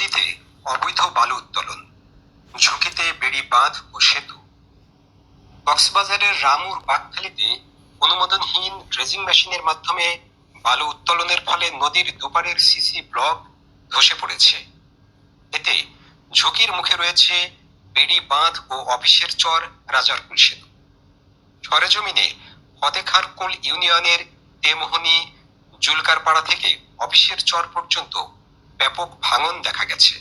নদীতে অবৈধ বালু উত্তোলন, ঝুঁকিতে বেড়ি বাঁধ ও সেতু। কক্সবাজারের রামুর বাকখালীতে অনুমোদনহীন ড্রেজিং মেশিনের মাধ্যমে বালু উত্তোলনের ফলে নদীর দুপারের সিসি ব্লক ধসে পড়েছে। এতে ঝুঁকির মুখে রয়েছে বেড়ি বাঁধ ও অফিসের চর, রাজারকুল সেতু। সরেজমিনে ফতেখারকুল ইউনিয়নের তেমোহনী জুলকারপাড়া থেকে অফিসের চর পর্যন্ত ব্যাপক ভাঙন দেখা গেছে।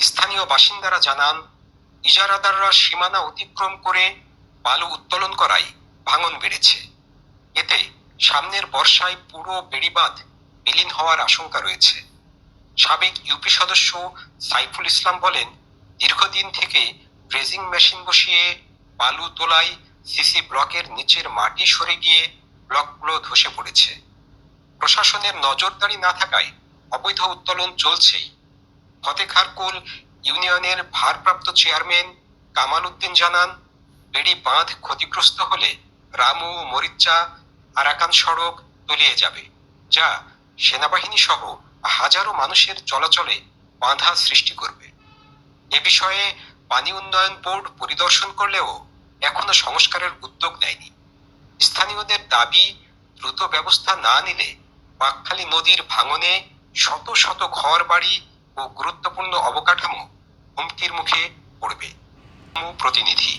স্থানীয় বাসিন্দারা জানান, ইজারাদাররা সীমানা অতিক্রম করে বালু উত্তোলন করায় ভাঙন বেড়েছে। এতে সামনের বর্ষায় পুরো বেড়িবাঁধ বিলীন হওয়ার আশঙ্কা রয়েছে। সাবেক ইউপি সদস্য সাইফুল ইসলাম বলেন, দীর্ঘদিন থেকে ড্রেজিং মেশিন বসিয়ে বালু তোলায় সিসি ব্লকের নিচের মাটি সরে গিয়ে ব্লকগুলো ধসে পড়েছে। প্রশাসনের নজরদারি না থাকায় অবৈধ উত্তোলন চলছেই। ফতেখারকুল ইউনিয়নের ভারপ্রাপ্ত চেয়ারম্যান কামাল উদ্দিন জানান, বেড়ি বাঁধ ক্ষতিগ্রস্ত হলে রামু, মরিচা, আরাকান সড়ক তলিয়ে যাবে, যা সেনাবাহিনী সহ হাজারো মানুষের চলাচলে বাধা সৃষ্টি করবে। এ বিষয়ে পানি উন্নয়ন বোর্ড পরিদর্শন করলেও এখনও সংস্কারের উদ্যোগ নেয়নি। স্থানীয়দের দাবি, দ্রুত ব্যবস্থা না নিলে বাকখালী নদীর ভাঙনে শত শত ঘর বাড়ি ও গুরুত্বপূর্ণ অবকাঠামো হুমকির মুখে পড়বে। প্রতিনিধি